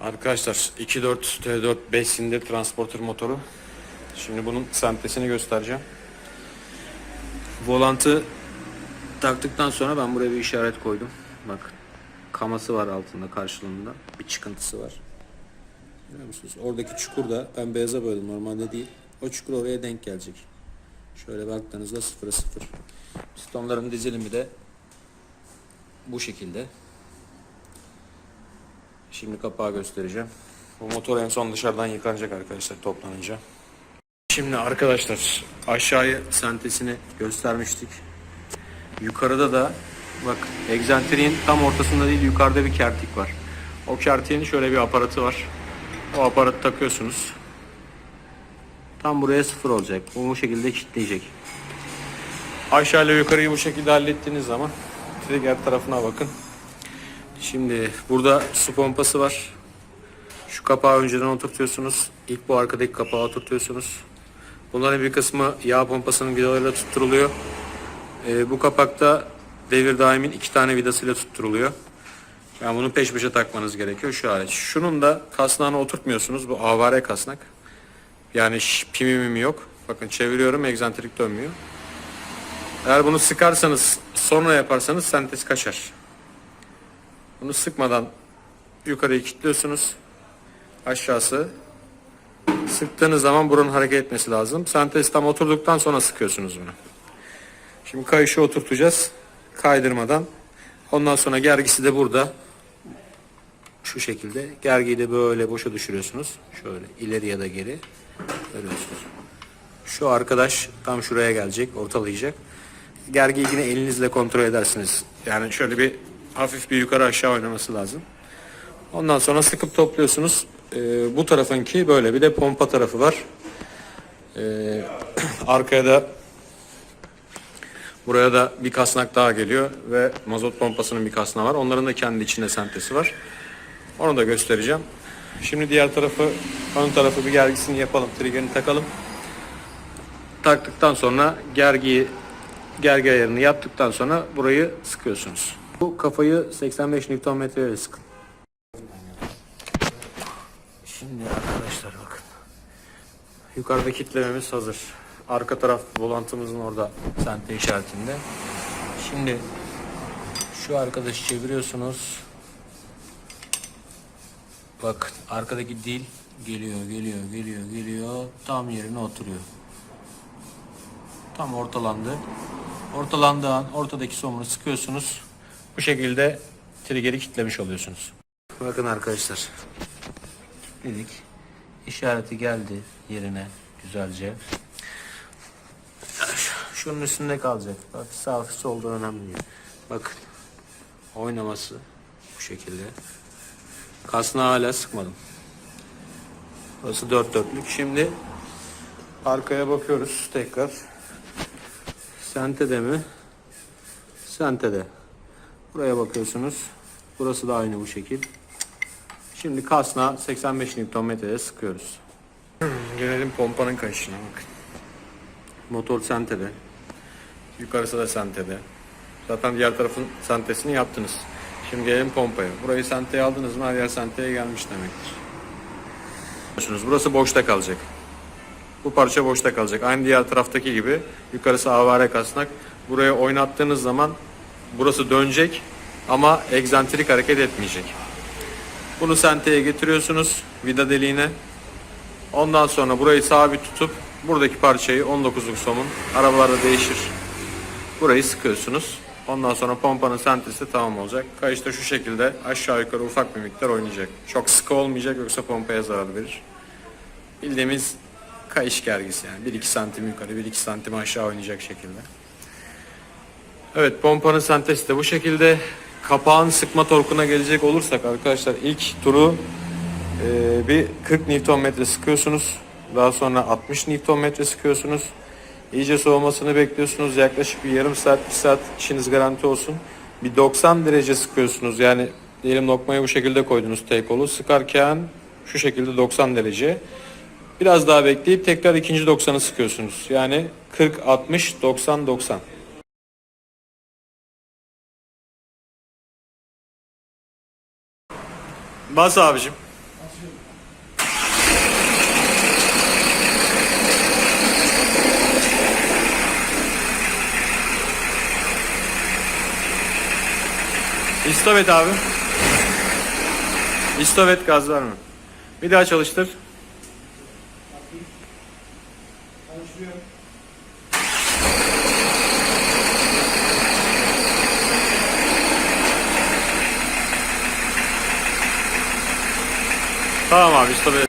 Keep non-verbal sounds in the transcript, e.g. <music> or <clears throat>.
Arkadaşlar 2.4 T4 5 silindir transporter motoru. Şimdi bunun sentesini göstereceğim. Volantı taktıktan sonra ben buraya bir işaret koydum. Bak kaması var altında karşılığında. Bir çıkıntısı var. Görüyor musunuz? Oradaki çukur da ben beyaza boyadım normalde değil. O çukur oraya denk gelecek. Şöyle baktığınızda sıfıra sıfır. Pistonların dizilimi de bu şekilde. Şimdi kapağı göstereceğim. Bu motor en son dışarıdan yıkanacak arkadaşlar toplanınca. Şimdi arkadaşlar aşağıya sentesini göstermiştik. Yukarıda da bak egzantriğin tam ortasında değil yukarıda bir kertik var. O kertiğin şöyle bir aparatı var. O aparatı takıyorsunuz. Tam buraya sıfır olacak. Bu bu şekilde kilitleyecek. Aşağı ile yukarıyı bu şekilde hallettiğiniz zaman trigger tarafına bakın. Şimdi burada su pompası var. Şu kapağı önceden oturtuyorsunuz. İlk bu arkadaki kapağı oturtuyorsunuz. Bunların bir kısmı yağ pompasının vidalarıyla tutturuluyor. Ee, bu kapakta devir daimin iki tane vidasıyla tutturuluyor. Yani bunu peş peşe takmanız gerekiyor şu hariç. Şunun da kasnağını oturtmuyorsunuz. Bu avare kasnak. Yani ş- pimi mimi yok. Bakın çeviriyorum egzantrik dönmüyor. Eğer bunu sıkarsanız sonra yaparsanız sentez kaçar. Bunu sıkmadan yukarıyı kilitliyorsunuz. Aşağısı. Sıktığınız zaman buranın hareket etmesi lazım. Sentez tam oturduktan sonra sıkıyorsunuz bunu. Şimdi kayışı oturtacağız. Kaydırmadan. Ondan sonra gergisi de burada. Şu şekilde. Gergiyi de böyle boşa düşürüyorsunuz. Şöyle ileri ya da geri. Görüyorsunuz. Şu arkadaş tam şuraya gelecek. Ortalayacak. Gergiyi yine elinizle kontrol edersiniz. Yani şöyle bir hafif bir yukarı aşağı oynaması lazım. Ondan sonra sıkıp topluyorsunuz. Ee, bu tarafınki böyle. Bir de pompa tarafı var. Ee, <clears throat> arkaya da buraya da bir kasnak daha geliyor ve mazot pompasının bir kasnağı var. Onların da kendi içinde sentesi var. Onu da göstereceğim. Şimdi diğer tarafı, ön tarafı bir gergisini yapalım. Trigger'ini takalım. Taktıktan sonra gergiyi gergi ayarını yaptıktan sonra burayı sıkıyorsunuz. Bu kafayı 85 Nm ile sıkın. Şimdi arkadaşlar bakın. Yukarıda kitlememiz hazır. Arka taraf volantımızın orada sente işaretinde. Şimdi şu arkadaşı çeviriyorsunuz. Bak arkadaki dil geliyor, geliyor, geliyor, geliyor. Tam yerine oturuyor. Tam ortalandı. Ortalandığı an ortadaki somunu sıkıyorsunuz. Bu şekilde triggeri kitlemiş oluyorsunuz. Bakın arkadaşlar. Dedik. İşareti geldi yerine güzelce. Şunun üstünde kalacak. Bak sağ hafif solda önemli değil. Bakın. Oynaması bu şekilde. Kasnağı hala sıkmadım. Burası dört dörtlük. Şimdi arkaya bakıyoruz tekrar. Sentede mi? Sentede. Buraya bakıyorsunuz. Burası da aynı bu şekil. Şimdi kasna 85 Nm'de sıkıyoruz. Gelelim pompanın kayışına bakın. Motor sentede. Yukarısı da sentede. Zaten diğer tarafın sentesini yaptınız. Şimdi gelelim pompaya. Burayı senteye aldınız mı her yer senteye gelmiş demektir. Biliyorsunuz, Burası boşta kalacak. Bu parça boşta kalacak. Aynı diğer taraftaki gibi yukarısı avare kasnak. Buraya oynattığınız zaman burası dönecek ama egzantrik hareket etmeyecek. Bunu senteye getiriyorsunuz vida deliğine. Ondan sonra burayı sabit tutup buradaki parçayı 19'luk somun arabalarda değişir. Burayı sıkıyorsunuz. Ondan sonra pompanın sentesi tamam olacak. Kayış da şu şekilde aşağı yukarı ufak bir miktar oynayacak. Çok sıkı olmayacak yoksa pompaya zarar verir. Bildiğimiz kayış gergisi yani 1-2 santim yukarı 1-2 santim aşağı oynayacak şekilde. Evet pompanın sentezi de bu şekilde. Kapağın sıkma torkuna gelecek olursak arkadaşlar ilk turu e, bir 40 Nm sıkıyorsunuz. Daha sonra 60 Nm sıkıyorsunuz. İyice soğumasını bekliyorsunuz. Yaklaşık bir yarım saat, bir saat işiniz garanti olsun. Bir 90 derece sıkıyorsunuz. Yani diyelim lokmayı bu şekilde koydunuz tek kolu. Sıkarken şu şekilde 90 derece. Biraz daha bekleyip tekrar ikinci 90'ı sıkıyorsunuz. Yani 40, 60, 90, 90. Bas abicim. İstop et abi. İstop et gaz verme. Bir daha çalıştır. Çalışıyor. Tamam abi stop et.